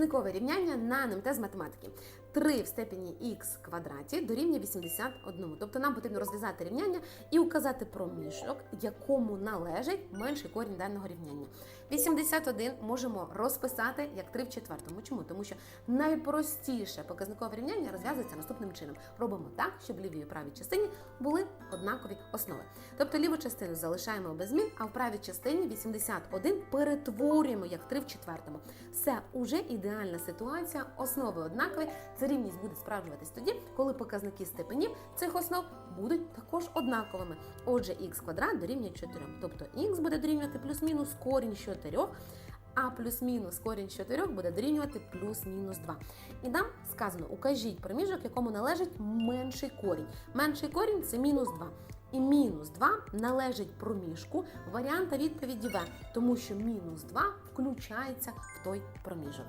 Показникове рівняння на НМТ з математики. 3 в степені х квадраті дорівнює 81. Тобто нам потрібно розв'язати рівняння і указати проміжок, якому належить менший корінь даного рівняння. 81 можемо розписати як 3 в четвертому. Чому? Тому що найпростіше показникове рівняння розв'язується наступним чином. Робимо так, щоб лівій і правій частині були однакові основи. Тобто ліву частину залишаємо без змін, а в правій частині 81 перетворюємо як 3 в четвертому. Все уже ідеальна ситуація, основи однакові. Ця рівність буде справджуватись тоді, коли показники степенів цих основ будуть також однаковими. Отже, х квадрат дорівнює 4. Тобто х буде дорівнювати плюс-мінус корінь з 4, а плюс-мінус корінь з 4 буде дорівнювати плюс-мінус 2. І нам сказано, укажіть проміжок, якому належить менший корінь. Менший корінь це мінус 2. І мінус 2 належить проміжку варіанта відповіді В, тому що мінус 2 включається в той проміжок.